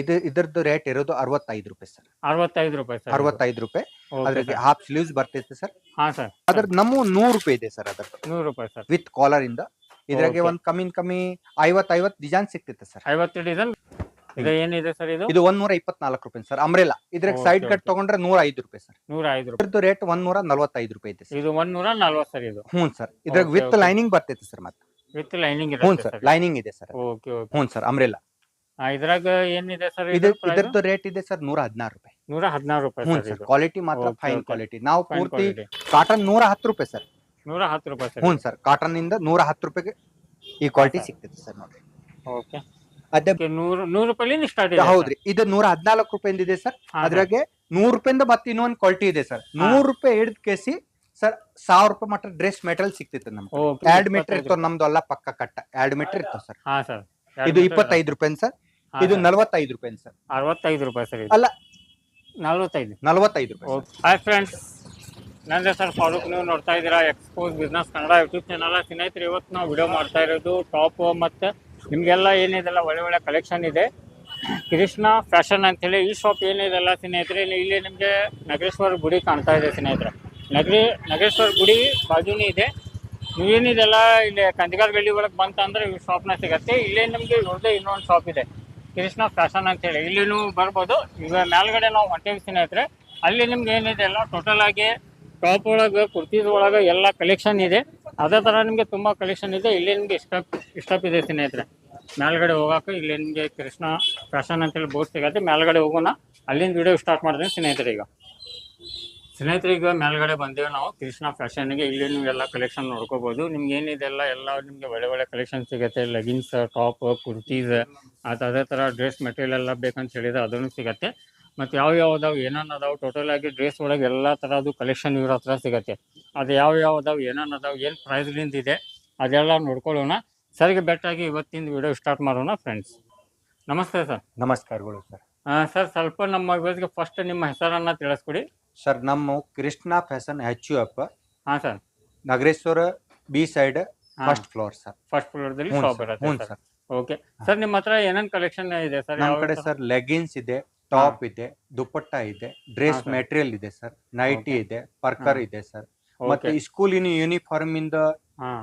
ಇದು ಇದರದ್ದು ರೇಟ್ ಇರೋದು ಅರವತ್ತೈದು ರೂಪಾಯಿ ಸರ್. ಅರವತ್ತೈದು ರೂಪಾಯಿ ಸರ್ ಅರವತ್ತೈದು ರೂಪಾಯಿ. ಅದ್ರಿಗೆ ಹಾಫ್ ಸ್ಲೀವ್ಸ್ ಬರ್ತೈತೆ ಸರ್. ಹಾ ಸರ್. ಅದ್ರದ್ದು ನಮ್ಮ ನೂರು ರೂಪಾಯಿ ಇದೆ ಸರ್ ಅದ್ರದ್ದು. ನೂರು ರೂಪಾಯಿ ಸರ್. ವಿತ್ ಕಾಲರ್ ಇಂದ. ಇದ್ರಾಗೆ. ಒಂದ್ ಕಮ್ಮಿ ಕಮ್ಮಿ ಐವತ್ ಐವತ್ ಡಿಸೈನ್ ಸಿಗ್ತೈತೆ ಸರ್. ಐವತ್ತು ಡಿಸೈನ್ ಇದು ಏನಿದೆ ಸರ್ ಇದು? ಇದು ಒಂದ್ ನೂರ ಇಪ್ಪತ್ನಾಲ್ಕು ರೂಪಾಯಿ ಸರ್ ಅಂಬ್ರೆಲಾ ಇದ್ರಾಗ ಸೈಡ್ ಕಟ್. ತಗೊಂಡ್ರೆ ನೂರ ಐದು ರೂಪಾಯಿ ಸರ್. ನೂರ ಐದು ರೂಪಾಯಿ ರೇಟ್ ಒಂದ್ ನೂರ ನಲ್ವತ್ತೈದು ರೂಪಾಯಿ ಇದೆ ಇದು ಒಂದ್ ನೂರ ನಲ್ವತ್ತು ಸರ್ ಇದು. ಹ್ಞೂ ಸರ್. ಇದ್ರಾಗ ವಿತ್ ಲೈನಿಂಗ್ ಬರ್ತೈತೆ ಸರ್ ಮತ್ತೆ. ವಿತ್ ಲೈನಿಂಗ್ ಹ್ಞೂ ಸರ್. ಲೈನಿಂಗ್ ಇದೆ ಸರ್. ಓಕೆ ಹ್ಞೂ ಸರ್ ಅಂಬ್ರೆಲಾ ಇದ್ರಾಗ ಏನಿದೆ ಸರ್ ಇದು ಇದು ಇದರದ್ದು ರೇಟ್ ಇದೆ ಸರ್ ನೂರ ಹದಿನಾರು ರೂಪಾಯಿ. ನೂರ ಹದಿನಾರು ರೂಪಾಯಿ ಹ್ಞೂ ಸರ್ ಕ್ವಾಲಿಟಿ ಮಾತ್ರ Okay, ಫೈನ್ okay. ಕ್ವಾಲಿಟಿ ನಾವು Fine ಪೂರ್ತಿ quality. ಕಾಟನ್ ನೂರ ಹತ್ತು ರೂಪಾಯಿ ಸರ್. ನೂರ ಹತ್ತು ರೂಪಾಯಿ ಸರ್ ಹ್ಞೂ ಸರ್ ಕಾಟನ್ ಇಂದ ನೂರ ಹತ್ತು ರೂಪಾಯಿಗೆ ಈ ಕ್ವಾಲಿಟಿ ಸಿಗ್ತದೆ ಸರ್ ನೋಡಿ ಓಕೆ ಅದೇ ನೂರು ನೂರು ರೂಪಾಯಿಲಿಂದ ಸ್ಟಾರ್ಟ್ ಇದೆ ಹೌದ್ರಿ. ಇದು ನೂರ ಹದಿನಾಲ್ಕು ರೂಪಾಯಿಂದ ಇದೆ ಸರ್. ಅದ್ರಾಗೆ ನೂರ್ ರೂಪಾಯಿಂದ ಮತ್ತೆ ಇನ್ನೊಂದು ಕ್ವಾಲಿಟಿ ಇದೆ ಸರ್. ನೂರ್ ರೂಪಾಯಿ ಹಿಡಿದ ಕೇಸಿ ಸರ್ ಸಾವಿರ ರೂಪಾಯಿ ಮಟ್ಟ ಡ್ರೆಸ್ ಮೆಟೀರಿಯಲ್ ಸಿಗ್ತೈತೆ ನಮ್ಗೆ. ಎರಡ್ ಮೀಟರ್ ಇರ್ತಾವ ನಮ್ದು ಎಲ್ಲ ಪಕ್ಕ ಕಟ್ಟ. ಎರಡ್ ಮೀಟರ್ ಇರ್ತಾವ ಸರ್. ಹಾ ಸರ್. ಇದು ಇಪ್ಪತ್ತೈದು ರೂಪಾಯಿ ಸರ್. ಇದು ನಲವತ್ತೈದು ರೂಪಾಯಿ ಸರ್. ಅರವತ್ತೈದು ರೂಪಾಯಿ ಸರ್ ಇದು. ಅಲ್ಲ. ನಲ್ವತ್ತೈದು. ನಲವತ್ತೈದು ರೂಪಾಯಿ ಹಾಯ್ ಫ್ರೆಂಡ್ಸ್ ನನ್ನ ಸರ್ ಫಾರೂಕ್. ನೀವು ನೋಡ್ತಾ ಇದ್ದೀರಾ expose business Kannada YouTube channel ಸ್ನೇಹಿತರೆ ಇವತ್ತು ನಾವು ವಿಡಿಯೋ ಮಾಡ್ತಾ ಇರೋದು ಟಾಪ್ ಮತ್ತು ನಿಮಗೆಲ್ಲ ಏನಿದೆಲ್ಲ ಒಳ್ಳೆ ಒಳ್ಳೆ ಕಲೆಕ್ಷನ್ ಇದೆ. ಕೃಷ್ಣ ಫ್ಯಾಷನ್ ಅಂತೇಳಿ ಈ ಶಾಪ್ ಏನಿದೆಲ್ಲ ಸ್ನೇಹಿತರೆ? ಇಲ್ಲಿ ನಿಮಗೆ ನಗರೇಶ್ವರ ಗುಡಿ ಕಾಣ್ತಾ ಇದೆ ಸ್ನೇಹಿತರೆ. ನಗರಿ ನಗರೇಶ್ವರ ಗುಡಿ ಬಾಜುನೇ ಇದೆ. ನೀವೇನಿದೆಲ್ಲ ಇಲ್ಲಿ ಕಂದಿಗಾರ್ ಗಲ್ಲಿ ಒಳಗೆ ಬಂತಂದ್ರೆ ಈ ಶಾಪ್ನ ಸಿಗತ್ತೆ. ಇಲ್ಲೇ ನಿಮಗೆ ಇವ್ರದ್ದೇ ಇನ್ನೊಂದು ಶಾಪ್ ಇದೆ. ಕೃಷ್ಣ ಫ್ಯಾಷನ್ ಅಂತೇಳಿ. ಇಲ್ಲಿ ನೀವು ಬರ್ಬೋದು. ಈಗ ಮೇಲ್ಗಡೆ ನಾವು ಹೊಂಟೇವಿ ಸ್ನೇಹಿತರೆ, ಅಲ್ಲಿ ನಿಮ್ಗೆ ಏನಿದೆ ಎಲ್ಲ ಟೋಟಲ್ ಆಗಿ ಟಾಪ್ ಒಳಗೆ ಕುರ್ತೀಸ್ ಒಳಗೆ ಎಲ್ಲ ಕಲೆಕ್ಷನ್ ಇದೆ. ಅದೇ ಥರ ನಿಮಗೆ ತುಂಬ ಕಲೆಕ್ಷನ್ ಇದೆ. ಇಲ್ಲಿ ನಿಮಗೆ ಇಷ್ಟ ಇಷ್ಟಪ್ ಇದೆ ಸ್ನೇಹಿತರೆ. ಮೇಲ್ಗಡೆ ಹೋಗೋಕೆ ಇಲ್ಲಿ ನಿಮಗೆ ಕೃಷ್ಣ ಫ್ಯಾಷನ್ ಅಂತೇಳಿ ಬೋರ್ಡ್ ಸಿಗತ್ತೆ. ಮೇಲ್ಗಡೆ ಹೋಗೋಣ. ಅಲ್ಲಿಂದ ವಿಡಿಯೋ ಸ್ಟಾರ್ಟ್ ಮಾಡ್ತೀನಿ ಸ್ನೇಹಿತರೆ ಈಗ. ಸ್ನೇಹಿತರೆ ಈಗ ಮೇಲ್ಗಡೆ ಬಂದೇವೆ ನಾವು. ಕೃಷ್ಣ ಫ್ಯಾಷನ್ಗೆ ಇಲ್ಲಿ ನೀವು ಎಲ್ಲ ಕಲೆಕ್ಷನ್ ನೋಡ್ಕೋಬಹುದು ನಿಮ್ಗೆ ಏನಿದೆಲ್ಲ ಎಲ್ಲ ನಿಮಗೆ ಒಳ್ಳೆ ಒಳ್ಳೆ ಕಲೆಕ್ಷನ್ ಸಿಗುತ್ತೆ. ಲೆಗಿನ್ಸ್ ಟಾಪ್ ಕುರ್ತೀಸ್ ಅದು ಅದೇ ಥರ ಡ್ರೆಸ್ ಮೆಟೀರಿಯಲ್ ಎಲ್ಲ ಬೇಕಂತ ಹೇಳಿದ್ರೆ ಅದನ್ನು ಸಿಗತ್ತೆ. ಮತ್ತು ಯಾವ ಯಾವ ಅದಾವ ಏನೇನು ಅದಾವ ಟೋಟಲ್ ಆಗಿ ಡ್ರೆಸ್ ಒಳಗೆ ಎಲ್ಲ ಥರದ್ದು ಕಲೆಕ್ಷನ್ ಇವ್ರ ಹತ್ರ ಸಿಗತ್ತೆ. ಅದು ಯಾವ ಯಾವ ಅದಾವ ಏನೇನು ಅದಾವ ಏನು ಪ್ರೈಸ್ಲಿಂದ ಇದೆ ಅದೆಲ್ಲ ನೋಡ್ಕೊಳ್ಳೋಣ. ಸರ್ಗೆ ಬೆಟ್ಟಾಗಿ ಇವತ್ತಿಂದ ವಿಡಿಯೋ ಸ್ಟಾರ್ಟ್ ಮಾಡೋಣ ಫ್ರೆಂಡ್ಸ್ ನಮಸ್ತೆ ಸರ್ ನಮಸ್ಕಾರಗಳು ಸರ್ ಸರ್ ಸ್ವಲ್ಪ ನಮ್ಮ ಇವತ್ತಿಗೆ ಫಸ್ಟ್ ನಿಮ್ಮ ಹೆಸರನ್ನ ತಿಳಿಸ್ಕೊಡಿ. ಸರ್ ನಮ್ಮ ಕೃಷ್ಣ ಫ್ಯಾಷನ್ ಹೆಚ್ ಯು ಅಪ್ಪ ಹಾಂ sir Nagareshwara B side first floor sir first ಫ್ಲೋರ್ದಲ್ಲಿ ಹ್ಞೂ ಶಾಪ್ ಸರ್ ಓಕೆ ಸರ್ ನಿಮ್ಮ ಹತ್ರ ಏನೇನು ಕಲೆಕ್ಷನ್ ಇದೆ ಸರ್ ನಮ್ಮ ಕಡೆ ಸರ್ ಲೆಗಿನ್ಸ್ ಇದೆ ಟಾಪ್ ಇದೆ ದುಪ್ಪಟ್ಟ ಇದೆ ಡ್ರೆಸ್. ಮೆಟೀರಿಯಲ್ ಇದೆ ಸರ್ ನೈಟಿ ಇದೆ ಪರ್ಕರ್ ಇದೆ ಸರ್ ಮತ್ತೆ ಸ್ಕೂಲಿನ ಯೂನಿಫಾರ್ಮ್ ಇಂದ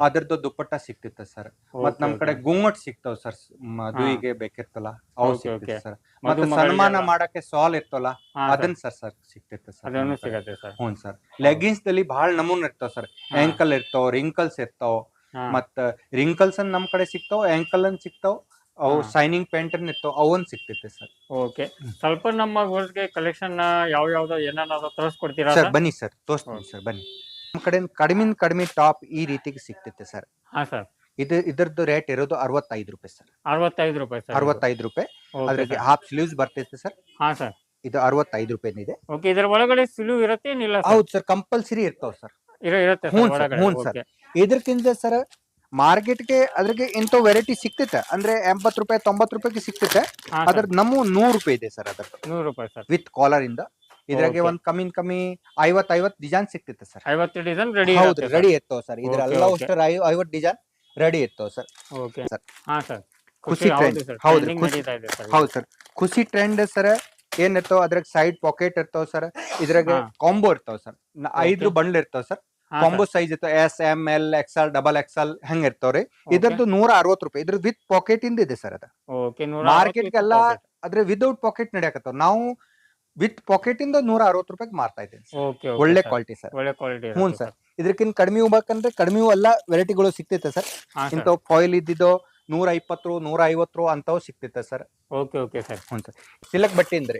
ಅದರದ್ದು ದುಪ್ಪಟ್ಟ ಸಿಕ್ತಿತ್ತ ಸರ್ ಮತ್ ನಮ್ ಕಡೆ ಗುಮ್ಮಟ್ ಸಿಗ್ತಾವ ಸರ್ ಮದುವೆಗೆ ಬೇಕಿರ್ತಲ್ಲ ಅವು ಸಿಗ್ತದೆ ಸರ್ ಮತ್ತೆ ಸನ್ಮಾನ ಮಾಡಕ್ಕೆ ಸಾಲ್ ಇರ್ತಲ್ಲ ಅದನ್ ಸರ್ ಸರ್ ಸಿಕ್ತಿತ್ತ ಸರ್ ಹ್ಞೂ ಸರ್ ಲೆಗಿನ್ಸ್ ದಲ್ಲಿ ಬಹಳ ನಮೂನ್ ಇರ್ತಾವ ಸರ್ ಆಂಕಲ್ ಇರ್ತಾವ ರಿಂಕಲ್ಸ್ ಇರ್ತಾವ ಮತ್ತ ರಿಂಕಲ್ಸ್ ಅನ್ ನಮ್ ಕಡೆ ಸಿಗ್ತಾವ ಆಂಕಲ್ ಅನ್ ಸಿಗ್ತಾವ ಅವು. ಸೈನಿಂಗ್ ಪ್ಯಾಂಟ್ ಇರ್ತಾವ ಅವನ್ ಸಿಗ್ತೈತೆ ಸರ್. ಓಕೆ ಸ್ವಲ್ಪ ನಮ್ಮ ಹೊರಗೆ ಕಲೆಕ್ಷನ್ ಯಾವ ಯಾವ್ದು ಏನಾದ್ರು ತರಿಸ್ಕೊಡ್ತೀರಾ ಸರ್ ಬನ್ನಿ ಸರ್ ತೋರಿಸ್ತೀನಿ ಸರ್ ಬನ್ನಿ. ನಮ್ಮ ಕಡೆ ಕಡಿಮೆ ಕಡಿಮೆ ಟಾಪ್ ಈ ರೀತಿಗೆ ಸಿಗ್ತೈತೆ ಸರ್. ಹಾ ಸರ್. ಇದು ಇದರದ್ದು ರೇಟ್ ಇರೋದು ಅರವತ್ತೈದು ರೂಪಾಯಿ ಸರ್. ಅರವತ್ತೈದು ರೂಪಾಯಿ ಸರ್ ಅರವತ್ತೈದು ರೂಪಾಯಿ. ಅದಕ್ಕೆ ಅದ್ರಿಗೆ ಹಾಫ್ ಸ್ಲೀವ್ಸ್ ಬರ್ತೈತೆ ಸರ್. ಹಾ ಸರ್. ಇದು ಅರವತ್ತೈದು ರೂಪಾಯಿ ಇದೆ ಓಕೆ ಇದರ ಒಳಗಡೆ ಸ್ಲೀವ್ ಇರುತ್ತೆ ಏನಿಲ್ಲ ಸರ್? ಹೌದು ಸರ್ ಕಂಪಲ್ಸರಿ ಇರ್ತಾವ ಸರ್. ಇರುತ್ತೆ ಹ್ಞೂ ಸರ್ ಸರ್, ಹ್ಞೂ ಸರ್. ಇದಕ್ಕಿಂತ ಸರ್ ಮಾರ್ಕೆಟ್ಗೆ ಅದ್ರಿಗೆ ಇಂಥ ವೆರೈಟಿ ಸಿಕ್ತೈತೆ ಅಂದ್ರೆ ಎಂಬತ್ತು ರೂಪಾಯಿ ತೊಂಬತ್ತು ರೂಪಾಯಿಗೆ ಸಿಗ್ತೈತೆ. ಹಾ ಅದ್ರ ನಮ್ಮ ನೂರು ರೂಪಾಯಿ ಇದೆ ಸರ್ ಅದ್ರ ನೂರು ರೂಪಾಯಿ ಸರ್. ವಿತ್ ಕಾಲರ್ ಇಂದ. ಇದ್ರಾಗೆ Okay. ಒಂದ್ ಕಮ್ಮಿ ಕಮ್ಮಿ ಐವತ್ ಐವತ್ ಡಿಸೈನ್ ಸಿಕ್ತೈತೆ ಸರ್. ಐವತ್ತು ಡಿಸೈನ್ ರೆಡಿ ಹೌದು ರೆಡಿ ಇರ್ತಾವ ಸರ್. Okay, ಇದ್ರೆಲ್ಲ okay. ಅಷ್ಟರ ಐವತ್ ಡಿಸೈನ್ ರೆಡಿ ಇರ್ತಾವ ಸರ್. ಓಕೆ. ಸರ್. ಹಾ ಸರ್. ಖುಷಿ trend. ಸರ್. ಹೌದ್ರಿ, ಟ್ರೆಂಡಿಂಗ್ ಖುಷಿ- ನಡೀತಾ ಇದೆ ಸರ್. ಹೌದು ಸರ್. ಖುಷಿ ಟ್ರೆಂಡ್ ಸರ್ ಏನ್ ಇರ್ತಾವ ಅದ್ರಾಗ ಸೈಡ್ ಪಾಕೆಟ್ ಇರ್ತಾವ ಸರ್. ಇದ್ರಾಗ ಹಾ. ಕಾಂಬೋ ಇರ್ತಾವ ಸರ್. ಐದು Okay. ಬಂಡ್ಲ್ ಇರ್ತಾವ ಸರ್. ಕಾಂಬೋ ಸೈಜ್ ಇತ್ತು. S M L XL double XL ಹೆಂಗ್ ಇರ್ತಾವ್ರಿ? ಇದ್ರದ್ದು ನೂರ ಅರವತ್ ರೂಪಾಯಿ. ಇದ್ರ ವಿತ್ ಪಾಕೆಟ್ ಇಂದ ಇದೆ ಸರ್ ಅದ. ಮಾರ್ಕೆಟ್ ಎಲ್ಲ ಆದ್ರೆ ವಿದೌಟ್ ಪಾಕೆಟ್ ನಡೆಯಕತ್ತಾವ ನಾವು ವಿತ್ ಪಾಕೆಟ್ ಇಂದ ನೂರ ಅರವತ್ ರೂಪಾಯಿಗೆ ಮಾರ್ತಾ ಇದ್ದೇನೆ ಒಳ್ಳೆ ಕ್ವಾಲಿಟಿ ಸರ್. ಒಳ್ಳೆ ಕ್ವಾಲಿಟಿ ಹ್ಞೂ ಸರ್. ಇದಕ್ಕಿಂತ ಕಡಿಮೆ ಹೋಗ್ಬೇಕಂದ್ರೆ ಕಡಿಮೆ ಎಲ್ಲ ವೆರೈಟಿಗಳು ಸಿಗ್ತೈತೆ ಸರ್. ಇಂಥವು ಫಾಯಿಲ್ ಇದ್ದಿದ್ದು ನೂರ ಇಪ್ಪತ್ತು ನೂರ ಐವತ್ತು ಅಂತವು ಸಿಗ್ತೈತೆ ಸರ್. Okay okay sir. ಹ್ಞೂ ಸರ್. ಸಿಲಕ್ ಬಟ್ಟೆ ಅಂದ್ರೆ.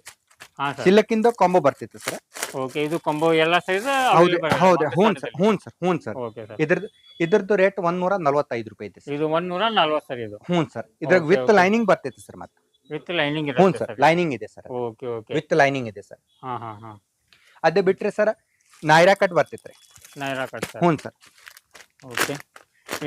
ಹಾ ಕೊಂಬೋ ಸಿಲಕ್ ಇಂದ ಕಾಂಬೋ ಬರ್ತೈತೆ ಸರ್. ಓಕೆ ಇದು ಕೊಂಬೋ ಎಲ್ಲ ಸೈಜ್ ಹೌದು ಹೌದು ಹ್ಞೂ ಸರ್ ಹ್ಞೂ ಸರ್ ಹ್ಞೂ ಸರ್. Okay sir. ಇದ್ರದ್ದು ಇದ್ರದ್ದು ರೇಟ್ ಒಂದ್ ನೂರ ನಲವತ್ತೈದು ರೂಪಾಯಿ ಇದೆ ಸರ್. ಇದು ಒಂದ್ ನೂರ ನಲ್ವತ್ತು ಸರ್ ಇದು. ಹ್ಞೂ ಸರ್. ಇದ್ರಾಗ ವಿತ್ ಲೈನಿಂಗ್ ಬರ್ತೈತೆ ಸರ್ ಮತ್ತೆ. ವಿತ್ ಲೈನಿಂಗ್ ಹ್ಞೂ ಇರುತ್ತೆ ಸರ್ ಲೈನಿಂಗ್ ಇದೆ sir. Okay okay with lining ಇದೆ ಸರ್. ಹಾ ಹಾ ಹಾ. ಅದೇ ಬಿಟ್ರೆ ಸರ್ ನೈರಾ ಕಟ್ ಬರ್ತೈತೆ ರೀ. Naira cut sir. ಹ್ಞೂ ಸರ್. ಓಕೆ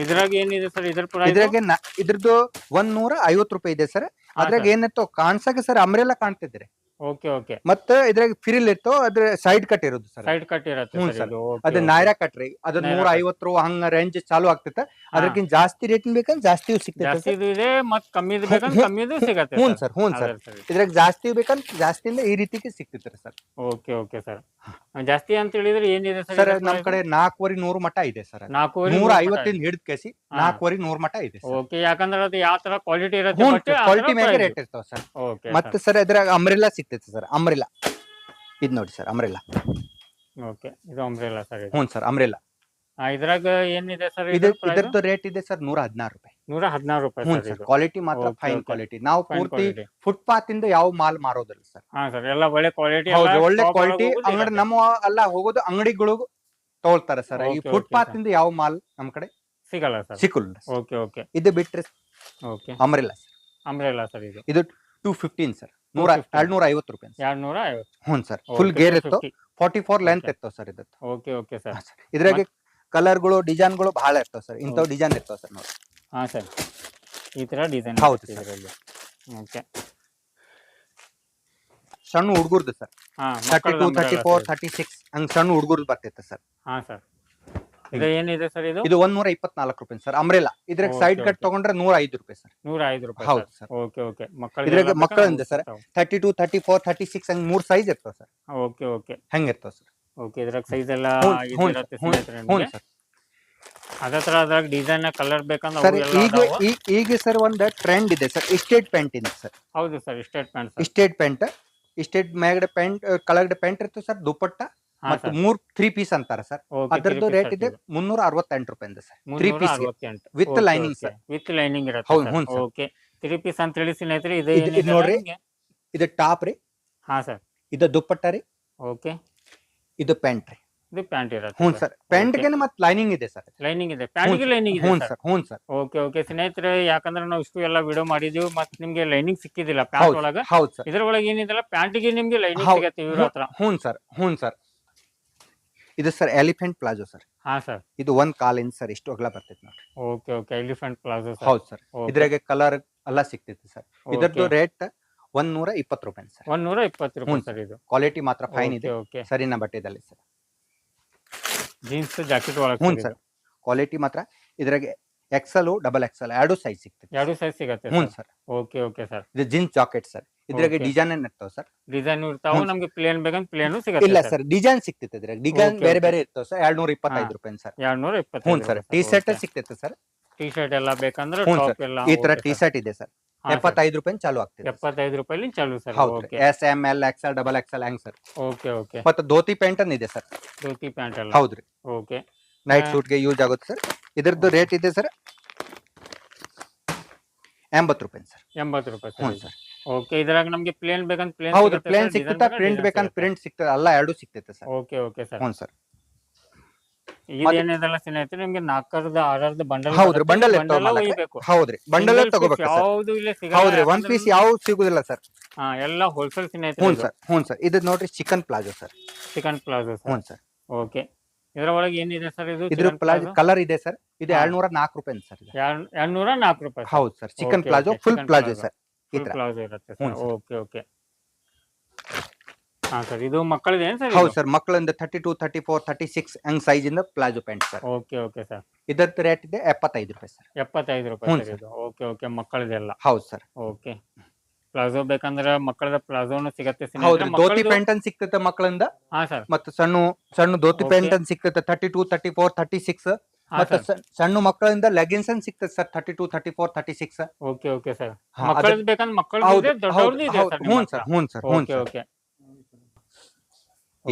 ಇದ್ರಾಗ ಏನಿದೆ ಸರ್ ಇದ್ರ ಪ್ರೈಸ್ ಇದ್ರಾಗೆ ಇದ್ರದ್ದು ಒಂದ್ ನೂರ ಐವತ್ತು ರೂಪಾಯಿ ಇದೆ ಸರ್. ಅದ್ರಾಗ ಏನಿತ್ತು ಕಾಣ್ಸಕ್ಕೆ ಸರ್ ಅಮ್ರೆಲ್ಲ ಕಾಣ್ತಿದ್ರಿ ಓಕೆ ಓಕೆ ಮತ್ತೆ ಇದ್ರಾಗ ಫಿರಿಲ್ ಇತ್ತು ಅದ್ರ ಸೈಡ್ ಕಟ್ ಇರೋದು ಸರ್. ಸೈಡ್ ಕಟ್ ಇರುತ್ತೆ ಹ್ಞೂ ಸರ್ ಅದು ಓಕೆ ನಾಯ್ರಾ ಕಟ್ ರೀ. ಅದು ನಾಯ್ರಾ ನೂರ. ಐವತ್ತು ಹಂಗ ರೇಂಜ್ ಚಾಲು ಆಗ್ತೈತೆ ಅದಕ್ಕಿಂತ ಜಾಸ್ತಿ ರೇಟ್ ಬೇಕಂದ್ರೆ ಜಾಸ್ತಿ ಸಿಗ್ತೈತೆ ಜಾಸ್ತಿ ಸರ್. ಇದು ಇದೆ ಮತ್ ಕಮ್ಮಿದು ಬೇಕಂದ್ರೆ ಕಮ್ಮಿದು ಸಿಗತ್ತೆ ಹ್ಞೂ ಸರ್. ಹ್ಞೂ ಸರ್. ಇದ್ರಾಗ ಜಾಸ್ತಿ ಬೇಕಂದ್ರೆ ಜಾಸ್ತಿಯಿಂದ ಈ ರೀತಿಗೆ ಸಿಗ್ತೈತ್ರಿ ಸರ್. Okay okay sir. ಜಾಸ್ತಿ ಅಂತ ಹೇಳಿದ್ರೆ ಏನಿದೆ ಸರ್ ನಮ್ ಕಡೆ ನಾಲ್ಕುವರೆ ನೂರು ಮಠ ಇದೆ ಸರ್ ನಾಲ್ಕೂವರೆ ನೂರ ಐವತ್ತಿಂದ ಹಿಡಿದ ಕೇಸಿ. ನಾಲ್ಕುವರೆ ನೂರು ಮಟ ಇದೆ ಸರ್. ಓಕೆ ಯಾಕಂದ್ರೆ ಅದು ಯಾವ ತರ ಕ್ವಾಲಿಟಿ ಇರುತ್ತೆ ಹ್ಞೂ ಕ್ವಾಲಿಟಿ ಮೇಲೆ ರೇಟ್ ಇರ್ತಾವ ಸರ್. ಓಕೆ ಮತ್ತೆ ಸರ್. ಇದ್ರಾಗ ಅಮ್ರೆಲ್ಲಾ ಸಿಗ್ತೈತೆ ಸರ್ ಅಮ್ರೆಲ್ಲಾ ಇದ್ ನೋಡಿ ಸರ್ ಅಮ್ರೆಲ್ಲಾ ಓಕೆ ಇದು ಅಂಬ್ರೆಲಾ ಸರ್ ಹ್ಞೂ ಸರ್ ಅಮ್ರೆಲ್ಲಾ ಆ, ಇದ್ರಾಗ ಏನಿದೆ ಸರ್ ಇದು ಇದು ಇದರದ್ದು ರೇಟ್ ಇದೆ ಸರ್ ನೂರ ಹದಿನಾರು ರೂಪಾಯಿ. ನೂರ ಹದಿನಾರು ರೂಪಾಯಿ ಹ್ಞೂ ಸರ್ ಕ್ವಾಲಿಟಿ ಮಾತ್ರ ಫೈನ್ ಕ್ವಾಲಿಟಿ ನಾವು ಪೂರ್ತಿ. ಫುಟ್ಪಾತ್ ಇಂದ ಯಾವ ಮಾಲ್ ಮಾರೋದಿಲ್ಲ ಸರ್. ಹಾ ಸರ್ ಎಲ್ಲ ಒಳ್ಳೆ ಕ್ವಾಲಿಟಿ ಹೌದು ಒಳ್ಳೆ ಕ್ವಾಲಿಟಿ ಅಂಗಡಿ ನಮ್ಮ ಅಲ್ಲ ಹೋಗೋದು ಅಂಗಡಿಗಳು ತಗೊಳ್ತಾರೆ ಸರ್. ಈ ಫುಟ್ಪಾತ್ ಇಂದ ಯಾವ ಮಾಲ್ ನಮ್ ಕಡೆ ಸಿಗಲ್ಲ ಸರ್. ಸಿಕ್ಕಲ್ಲ ಓಕೆ ಓಕೆ ಇದು ಬಿಟ್ರೆ okay umbrella sir. Umbrella sir ಇದು. ಇದು ಟೂ ಫಿಫ್ಟೀನ್ ಸರ್. ನೂರ 215. ಎರಡ್ ನೂರ ಐವತ್ತು ರೂಪಾಯಿ ಎರಡ್ನೂರ ಎರಡ್ ಐವತ್ತು ಹ್ಞೂ ಸರ್ ಫುಲ್ ಗೇರ್ ಇತ್ತು. ಫಾರ್ಟಿ ಫೋರ್ ಲೆಂತ್ ಇತ್ತು ಸರ್ ಇದು ಓಕೆ ಓಕೆ ಸರ್. ಇದ್ರಾಗೆ ಕಲರ್ಗಳು ಡಿಸೈನ್ಗಳು ಬಹಳ ಇರ್ತಾವ ಸರ್. ಇಂಥವು ಡಿಸೈನ್ ಇರ್ತಾವ ಸರ್ ನೋಡಿ. ಹಾ ಸರ್. ಈ ತರ ಡಿಸೈನ್ ಹೌದು ಸರ್. ಇದರಲ್ಲಿ. ಓಕೆ. ಸಣ್ಣ ಹುಡುಗರ್ದು ಸರ್. ಹಾ thirty two thirty four thirty six ಹಂಗ್ ಸಣ್ಣ ಹುಡುಗರ್ದು ಬರ್ತೈತೆ ಸರ್. ಹಾ ಸರ್. ಇದು ಏನಿದೆ ಸರ್ ಇದು? ಇದು ಒಂದ್ ನೂರ ಇಪ್ಪತ್ನಾಲ್ಕು ರೂಪಾಯಿ ಸರ್. ಅಮ್ರೆಲ್ಲಾ ಇದ್ರಾಗ Okay, ಸೈಡ್ ಕಟ್ okay. ತಗೊಂಡ್ರೆ ನೂರ ಐದು ರೂಪಾಯಿ ಸರ್. ನೂರ ಐದು ರೂಪಾಯಿ ಹೌದು ಸರ್. Okay okay. ಇದ್ರಾಗೆ ಮಕ್ಕಳಿಂದ sir. Thirty two thirty four thirty six ಹಂಗ್ ಮೂರ್ ಸೈಜ್ ಇರ್ತಾವ ಸರ್. Okay okay. ಹೆಂಗ್ ಇರ್ತಾವ ಸರ್. ಓಕೆ ಇದ್ರಾಗ ಸೈಜ್ ಎಲ್ಲ ಹ್ಞೂ. ಸರ್ ಅದೇ ತರ ಅದ್ರಾಗ ಡಿಸೈನ್ ಕಲರ್ ಬೇಕಂದ್ರೆ ಸರ್ ಈಗ ಈಗ ಸರ್ ಒಂದ್ ಟ್ರೆಂಡ್ ಇದೆ ಸರ್ ಇಸ್ಟೇಟ್ ಪ್ಯಾಂಟ್ ಇದೆ ಸರ್. ಹೌದು sir straight pant straight pant straight ಮ್ಯಾಗಡೆ pant coloured pant ಇರ್ತದೆ ಸರ್ ದುಪ್ಪಟ್ಟ ಮತ್ತು ಮೂರ್ ತ್ರೀ ಪೀಸ್ ಅಂತಾರ ಸರ್. ಅದ್ರದ್ದು ರೇಟ್ ಇದೆ ಮುನ್ನೂರ ಅರವತ್ತೆಂಟು ರೂಪಾಯಿ ಇದೆ sir three piece with lining sir. With lining ಇರುತ್ತೆ ಹೌದು, ಹ್ಞೂ ಓಕೆ. ತ್ರೀ ಪೀಸ್ ಅಂತ ಹೇಳಿ ಸ್ನೇಹಿತರೆ ಇದು ನೋಡ್ರಿ. ಇದು ಟಾಪ್ ರೀ. ಹಾ ಸರ್. ಇದು ದುಪ್ಪಟ್ಟ ರೀ. ಓಕೆ. ಇದು ಪ್ಯಾಂಟ್ ರೀ. ಇದು ಪ್ಯಾಂಟ್ ಇರುತ್ತೆ ಹ್ಞೂ ಸರ್ ಪ್ಯಾಂಟ್ಗೆ ಮತ್ತೆ ಲೈನಿಂಗ್ ಇದೆ ಸರ್ ಲೈನಿಂಗ್ ಇದೆ. ಪ್ಯಾಂಟ್ಗೆ ಲೈನಿಂಗ್ ಹ್ಞೂ ಇದೆ ಸರ್ ಹ್ಞೂ ಸರ್ ಓಕೆ ಓಕೆ ಸ್ನೇಹಿತರೆ ಯಾಕಂದ್ರೆ ನಾವು ಇಷ್ಟು ಎಲ್ಲ ವಿಡಿಯೋ ಮಾಡಿದೀವಿ ಮತ್ತೆ ನಿಮ್ಗೆ ಲೈನಿಂಗ್ ಸಿಕ್ಕಿದಿಲ್ಲ ಪ್ಯಾಂಟ್ ಹೌದು ಒಳಗ. ಹೌದು ಸರ್ ಇದ್ರೊಳಗೆ ಏನಿದೆಲ್ಲ ಪ್ಯಾಂಟಿಗೆ ನಿಮ್ಗೆ ಲೈನಿಂಗ್ ಹೌದು. ಸಿಗತ್ತೆ ಇವ್ರ ಹತ್ರ. ಹ್ಞೂ ಸರ್ ಹ್ಞೂ ಸರ್ ಇದು ಸರ್ ಎಲಿಫೆಂಟ್ ಪ್ಲಾಜೋ ಸರ್ ಹಾ ಸರ್ ಇದು ಒಂದ್ ಕಾಲಿಂದ ಸರ್ ಇಷ್ಟು ಅಗಲ ಬರ್ತೈತೆ ನೋಡ್ರಿ. Okay okay elephant palazzo sir ಹೌದು ಸರ್ ಇದ್ರಾಗೆ ಕಲರ್ ಎಲ್ಲ ಸಿಗ್ತೈತಿ ಸರ್ ಇದರದ್ದು. ರೇಟ್ ಒಂದ್ ನೂರ ಇಪ್ಪತ್ತು ರೂಪಾಯಿ ಸರ್? ಒಂದ್ ನೂರ ಇಪ್ಪತ್ತು ರೂಪಾಯಿ ಸರ್ ಇದು. ಕ್ವಾಲಿಟಿ ಮಾತ್ರ ಫೈನ್ ಇದೆ. ಓಕೆ. ಸರಿನ ಬಟ್ಟೆದಲ್ಲಿ ಸರ್? ಜೀನ್ಸ್ ಜಾಕೆಟ್ ಒಳಗೆ ಹ್ಞೂ ಸರ್ ಕ್ವಾಲಿಟಿ ಮಾತ್ರ ಇದ್ರಾಗೆ ಎಕ್ಸಲ್ ಡಬಲ್ ಎಕ್ಸಲ್ ಎರಡು ಸೈಜ್ ಸಿಗ್ತದೆ ಎರಡು ಸೈಜ್ ಸಿಗತ್ತೆ ಹ್ಞೂ ಸರ್? Okay okay sir. ಇದು ಜೀನ್ಸ್ ಜಾಕೆಟ್ ಸರ್. ಇದ್ರಾಗೆ Okay. ಡಿಸೈನ್ ಏನ್ ಇರ್ತಾವ ಸರ್? ಡಿಸೈನ್ ಇರ್ತಾವ ನಮಗೆ ನಮ್ಗೆ ಪ್ಲೇನ್ ಬೇಕಂದ್ರೆ ಪ್ಲೇನ್ ಸಿಗತ್ತೆ ಇಲ್ಲ ಸರ್ ಡಿಸೈನ್ ಸಿಗ್ತೈತೆ ಇದ್ರಾಗ. ಡಿಸೈನ್ Okay, ಬೇರೆ okay. ಬೇರೆ ಇರ್ತಾವ ಸರ್. ಎರಡ್ ನೂರ ಇಪ್ಪತ್ತೈದು ರೂಪಾಯಿ ಸರ್. ಎರಡ್ ನೂರ ಹ್ಞೂ ಇಪ್ಪತ್ತೈದು ಸರ್. ಟಿ ಶರ್ಟ್ ಸಿಗ್ತೈತೆ ಸರ್. ಟಿ ಶರ್ಟ್ ಎಲ್ಲ ಬೇಕಂದ್ರೆ ಹ್ಞೂ ಟಾಪ್ ಎಲ್ಲ ಈ ತರ ಟಿ. ಶರ್ಟ್ ಇದೆ ಸರ್. ಎಪ್ಪತ್ತೈದು ರೂಪಾಯಿ ಚಾಲು ಆಗ್ತದೆ ಎಪ್ಪತ್ತೈದು ರೂಪಾಯಿ ಚಾಲು ಸರ್. ಹೌದು okay. S M L XL double L ಹೆಂಗ್ ಸರ್? Okay okay. ಮತ್ತೆ ಧೋತಿ ಪ್ಯಾಂಟ್ ಅನ್ ಇದೆ ಸರ್. ಧೋತಿ ಪ್ಯಾಂಟ್ ಅಲ್ಲ? ಹೌದ್ರಿ ಓಕೆ. ನೈಟ್ ಸೂಟ್ಗೆ ಯೂಸ್ ಆಗುತ್ತೆ ಸರ್. ಇದರದ್ದು ರೇಟ್ ಇದೆ ಸರ್. ಎಂಬತ್ತು ರೂಪಾಯಿ ಸರ್. ಎಂಬತ್ತು ರೂಪಾಯಿ ಹ್ಞೂ ಸರ್. ಓಕೆ ಇದ್ರಾಗ ನಮ್ಗೆ ಪ್ಲೇನ್ ಬೇಕಂತ ಪ್ಲೇನ್ ಹೌದು ಪ್ಲೇನ್ ಸಿಕ್ತಾ ಪ್ರಿಂಟ್ ಬೇಕಂತ ಪ್ರಿಂಟ್ ಸಿಗ್ತದೆ ಅಲ್ಲ ಎರಡು ಸಿಗ್ತೈತೆ ಸರ್. Okay okay sir. ಹ್ಞೂ ಸರ್. ಇದೇನಿದೆಲ್ಲ ನಿಮ್ಗೆ ನಾಲ್ಕರದ ಆರರದ ಬಂಡಲ್ ಹೌದ್ರಿ ಬಂಡಲ್ ಇರ್ತಾವ ಒಯ್ಬೇಕು. ಹೌದ್ರಿ ಬಂಡಲ್ ತಗೋಬೇಕು ಸರ್? ಯಾವ್ದು ಇಲ್ಲ ಹೌದ್ರಿ ಒನ್ ಪೀಸ್ ಯಾವ ಸಿಗುದಿಲ್ಲ ಸರ್. ಹಾ ಎಲ್ಲ ಹೋಲ್ಸೇಲ್ ಹ್ಞೂ ಸರ್ ಹ್ಞೂ ಸರ್. ಇದು ನೋಡ್ರಿ chikan palazzo sir. Chikan palazzo ಹ್ಞೂ ಸರ್. ಸರ್ ಓಕೆ ಇದ್ರ ಒಳಗೆ ಏನಿದೆ ಸರ್ ಇದು ಇದ್ರ ಪ್ಲಾಜೋ ಕಲರ್ ಇದೆ ಸರ್. ಇದು. ಎರಡ್ನೂರ ನಾಲ್ಕು ರೂಪಾಯಿ ಸರ್. ಎರಡ್ನೂರ ನಾಲ್ಕು ರೂಪಾಯಿ ಹೌದು sir chikan palazzo full palazzo sir. Palazzo ಇರುತ್ತೆ ಸರ್. ಓಕೆ ಓಕೆ ಹಾ ಸರ್ ಇದು ಮಕ್ಕಳದೇ ಸರ್ ಹೌದು ಸರ್ ಮಕ್ಕಳಿಂದ thirty two thirty four thirty six ಹಂಗ್ ಸೈಜ್ ಇಂದ palazzo pant sir. Okay okay sir. ಇದರ ರೇಟ್ ಇದೆ ಎಪ್ಪತ್ತೈದು ರೂಪಾಯಿ ಸರ್. ಎಪ್ಪತ್ತೈದು ರೂಪಾಯಿ ಹ್ಞೂ ಸರ್ ಇದು. ಓಕೆ ಓಕೆ ಮಕ್ಕಳದೆಲ್ಲ ಹೌದು ಸರ್. ಓಕೆ. ಪ್ಲಾಜೋ ಬೇಕಂದ್ರೆ ಮಕ್ಕಳದ ಪ್ಲಾಜೋನು ಸಿಗತ್ತೆ ಸ್ನೇಹಿತರೆ. ಹೌದ್ರಿ ಧೋತಿ ಮಕ್ಕಳ್ದು- ಪ್ಯಾಂಟ್ ಅನ್ ಸಿಗ್ತೈತೆ ಮಕ್ಕಳಿಂದ. ಹಾ ಸರ್. ಮತ್ತೆ ಸಣ್ಣ ಸಣ್ಣ ಧೋತಿ Okay. ಪ್ಯಾಂಟ್ ಅನ್ ಸಿಗ್ತೈತೆ thirty two thirty four thirty six ಹಾ ಮತ್ತೆ ಸರ್. ಸ- ಸಣ್ಣ ಮಕ್ಕಳಿಂದ ಲೆಗಿನ್ಸ್ ಅನ್ ಸಿಗ್ತದೆ sir thirty two thirty four thirty six okay okay sir. ಮಕ್ಕಳದ್ ಬೇಕಂದ್ರೆ ಮಕ್ಕಳದ್ದು ಇದೆ ದೊಡ್ಡವ್ರದ್ದು ಇದೆ ಸರ್ ಹ್ಞೂ ಸರ್ ಹ್ಞೂ ಸರ್ ಹ್ಞೂ ಓಕೆ ಸರ್. ಓಕೆ.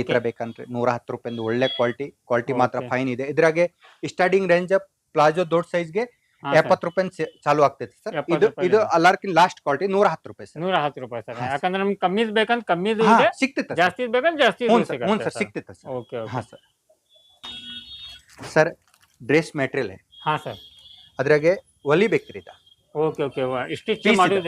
ಈ ತರ ಬೇಕಂದ್ರೆ ನೂರ ಹತ್ತು ರೂಪಾಯಿ ಒಳ್ಳೆ ಕ್ವಾಲಿಟಿ ಕ್ವಾಲಿಟಿ ಮಾತ್ರ ಫೈನ್ ಇದೆ. ಇದ್ರಾಗೆ ಸ್ಟಾರ್ಟಿಂಗ್ ರೇಂಜ್ ಪ್ಲಾಜೋ ದೊಡ್ಡ ಸೈಜ್ಗೆ ಎಪ್ಪತ್ತು ರೂಪಾಯಿ ಚಾಲು ಆಗ್ತೈತೆ ಸರ್. ಇದು ಇದು. ಅಲ್ಲಾರ್ಕಿನ್ ಲಾಸ್ಟ್ ಕ್ವಾಲಿಟಿ ನೂರ ಹತ್ತು ರೂಪಾಯಿ ಸರ್. ನೂರ ಹತ್ತು ರೂಪಾಯಿ ಸರ್. ಯಾಕಂದ್ರೆ ನಮ್ಗೆ ಕಮ್ಮಿ ಬೇಕಂದ್ರೆ ಕಮ್ಮಿ ಸಿಗ್ತೈತೆ. ಜಾಸ್ತಿ ಬೇಕಂದ್ರೆ ಜಾಸ್ತಿ ಹ್ಞೂ ಸರ್ ಹ್ಞೂ ಸರ್ ಸಿಗ್ತೈತೆ ಸರ್. ಓಕೆ ಹಾ ಸರ್. ಸರ್ ಡ್ರೆಸ್ ಮೆಟೀರಿಯಲ್ ಹಾ ಸರ್. ಅದ್ರಾಗೆ ಒಲಿಬೇಕ್ರಿ ಇದ? ಓಕೆ ಓಕೆ ಸ್ಟಿಚ್ ಪೀಸ್ ಇದು